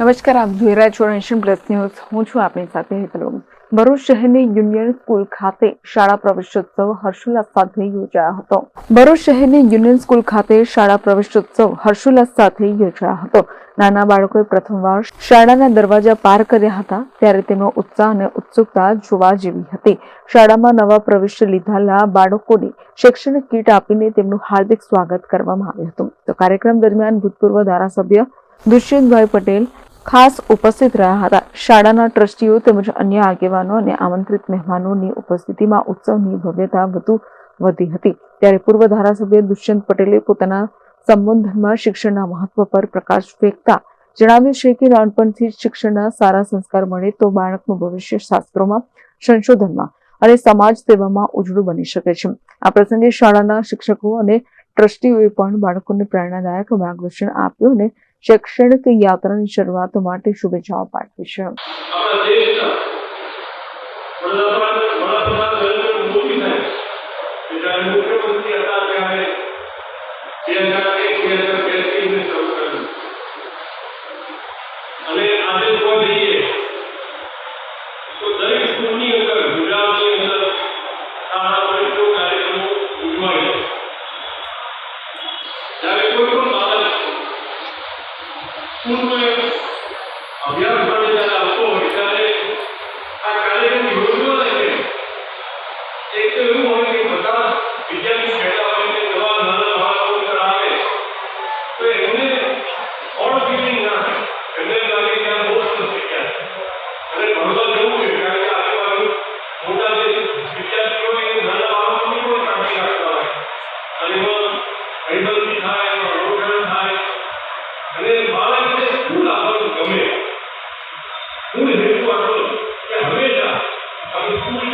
નમસ્કાર, આપ જોઈ રહ્યા છો નેશન પ્લસ ન્યૂઝ હું છું આપની સાથે હેતલ. ભરૂચ શહેરની યુનિયન સ્કૂલ ખાતે શાળા પ્રવેશોત્સવ હર્ષોલ્લાસ સાથે યોજાયો હતો. ભરૂચ શહેરની યુનિયન સ્કૂલ ખાતે શાળા પ્રવેશોત્સવ હર્ષોલ્લાસ સાથે યોજાયો હતો. નાના બાળકોએ પ્રથમવાર શાળાના દરવાજા પાર કર્યા હતા, ત્યારે તેમનો ઉત્સાહ અને ઉત્સુકતા જોવા જેવી હતી. શાળામાં નવા પ્રવેશ લીધેલા બાળકોને શૈક્ષણિક કીટ આપીને તેમનું હાર્દિક સ્વાગત કરવામાં આવ્યું હતું. તો કાર્યક્રમ દરમિયાન ભૂતપૂર્વ ધારાસભ્ય દુષ્યંતભાઈ પટેલ ખાસ ઉપસ્થિત રહ્યા હતા. શાળાના ટ્રસ્ટીઓ તેમજ અન્ય આગેવાનો અને આમંત્રિત મહેમાનોની ઉપસ્થિતિમાં ઉત્સવની ભવ્યતા વધુ વધી હતી. ત્યારે પૂર્વ ધારાસભ્ય દુષ્યંત પટેલે પોતાના સંબોધનમાં શિક્ષણના મહત્વ પર પ્રકાશ ફેંકતા જણાવ્યું છે કે નાનપણથી શિક્ષણના સારા સંસ્કાર મળે તો બાળકનું ભવિષ્ય શાસ્ત્રોમાં, સંશોધનમાં અને સમાજ સેવામાં ઉજળું બની શકે છે. આ પ્રસંગે શાળાના શિક્ષકો અને ટ્રસ્ટીઓએ પણ બાળકોને પ્રેરણાદાયક માર્ગદર્શન આપ્યું અને શૈક્ષણિક યાત્રાની શરૂઆત માટે શુભેચ્છાઓ પાઠવી છે Uno es, había de la